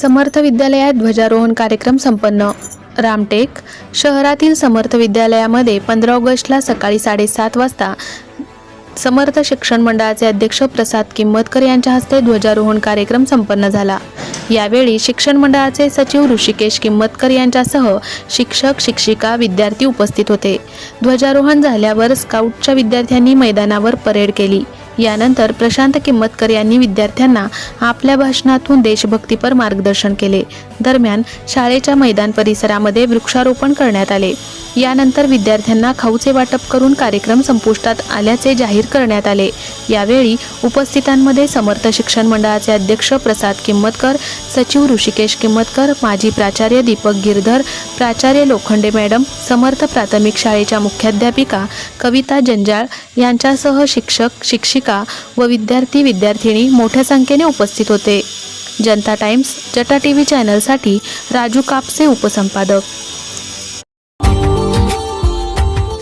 समर्थ विद्यालयात ध्वजारोहण कार्यक्रम संपन्न. रामटेक शहरातील समर्थ विद्यालयामध्ये पंधरा ऑगस्टला सकाळी साडेसात वाजता समर्थ शिक्षण मंडळाचे अध्यक्ष प्रसाद किंमतकर यांच्या हस्ते ध्वजारोहण कार्यक्रम संपन्न झाला. यावेळी शिक्षण मंडळाचे सचिव ऋषिकेश किंमतकर यांच्यासह शिक्षक शिक्षिका विद्यार्थी उपस्थित होते. ध्वजारोहण झाल्यावर स्काउटच्या विद्यार्थ्यांनी मैदानावर परेड केली. यानंतर प्रशांत किंमतकर यांनी विद्यार्थ्यांना आपल्या भाषणातून देशभक्तीपर मार्गदर्शन केले. दरम्यान शाळेच्या मैदान परिसरामध्ये वृक्षारोपण करण्यात आले. यानंतर विद्यार्थ्यांना खाऊचे वाटप करून कार्यक्रम संपुष्टात आल्याचे जाहीर करण्यात आले. यावेळी उपस्थितांमध्ये समर्थ शिक्षण मंडळाचे अध्यक्ष प्रसाद किंमतकर सचिव ऋषिकेश किंमतकर माजी प्राचार्य दीपक गिरधर प्राचार्य लोखंडे मॅडम समर्थ प्राथमिक शाळेच्या मुख्याध्यापिका कविता जंजाळ यांच्यासह शिक्षक शिक्षिका व विद्यार्थी विद्यार्थिनी मोठ्या संख्येने उपस्थित होते. जनता टाइम्स जटा टी व्ही चॅनलसाठी राजू कापसे उपसंपादक.